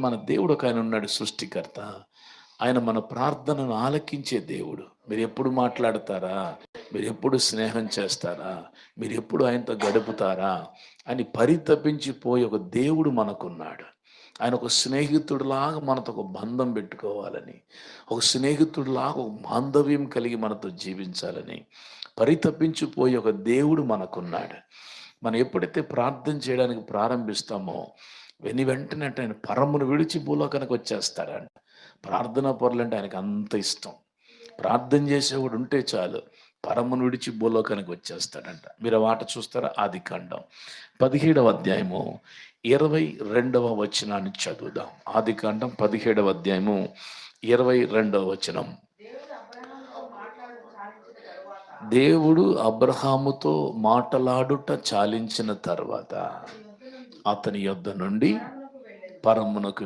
మన దేవుడు ఒక ఆయన ఉన్నాడు సృష్టికర్త. ఆయన మన ప్రార్థనను ఆలకించే దేవుడు. మీరు ఎప్పుడు మాట్లాడతారా? మీరు ఎప్పుడు స్నేహం చేస్తారా? మీరు ఎప్పుడు ఆయనతో గడుపుతారా? అని పరితపించిపోయి ఒక దేవుడు మనకున్నాడు. ఆయన ఒక స్నేహితుడిలాగా మనతో ఒక బంధం పెట్టుకోవాలని ఒక స్నేహితుడిలాగా ఒక బాంధవ్యం కలిగి మనతో జీవించాలని పరితపించిపోయి ఒక దేవుడు మనకున్నాడు. మనం ఎప్పుడైతే ప్రార్థన చేయడానికి ప్రారంభిస్తామో వెని వెంటనే అంటే ఆయన పరమును విడిచి భూలోకానికి వచ్చేస్తాడంట ప్రార్థనా అంటే ఆయనకు అంత ఇష్టం. ప్రార్థన చేసేవాడు ఉంటే చాలు పరమును విడిచి భూలోకానికి వచ్చేస్తాడంట. మీరు మాట చూస్తారా? ఆది కాండం పదిహేడవ అధ్యాయము ఇరవై రెండవ వచనాన్ని చదువుదాం. ఆది కాండం పదిహేడవ అధ్యాయము ఇరవై రెండవ వచనం. దేవుడు అబ్రహాముతో మాటలాడుట చాలించిన తర్వాత అతని యొద్ద నుండి పరమునకు